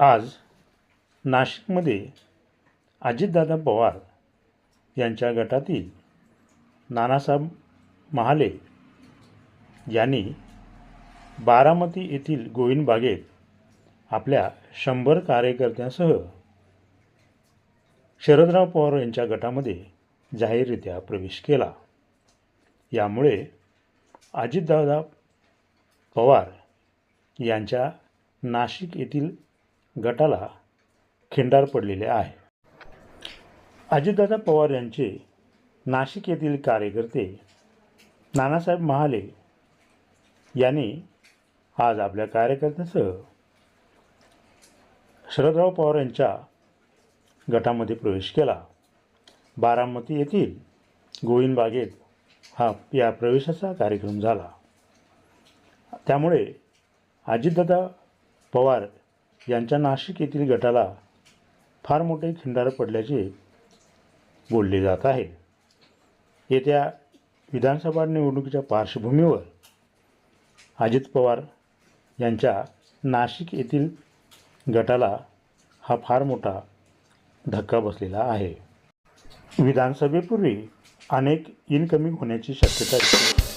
आज नाशिकमध्ये अजितदादा पवार यांच्या गटातील नानासाहेब महाले यांनी बारामती येथील गोविंद बागेत आपल्या शंभर कार्यकर्त्यांसह शरदराव पवार यांच्या गटामध्ये जाहीररित्या प्रवेश केला. यामुळे अजितदादा पवार यांच्या नाशिक येथील गटाला खिंडार पडलेले आहे. अजितदादा पवार यांचे नाशिक येथील कार्यकर्ते नानासाहेब महाले यांनी आज आपल्या कार्यकर्त्यासह शरदराव पवार यांच्या गटामध्ये प्रवेश केला. बारामती येथील गोविंद बागेत हा या प्रवेशाचा कार्यक्रम झाला. त्यामुळे अजितदादा पवार यांच्या नाशिक येथील गटाला फार मोठे खिंडार पडल्याचे बोलले जात आहे. येत्या विधानसभा निवडणुकीच्या पार्श्वभूमीवर अजित पवार यांच्या नाशिक येथील गटाला हा फार मोठा धक्का बसलेला आहे. विधानसभेपूर्वी अनेक इनकमिंग होण्याची शक्यता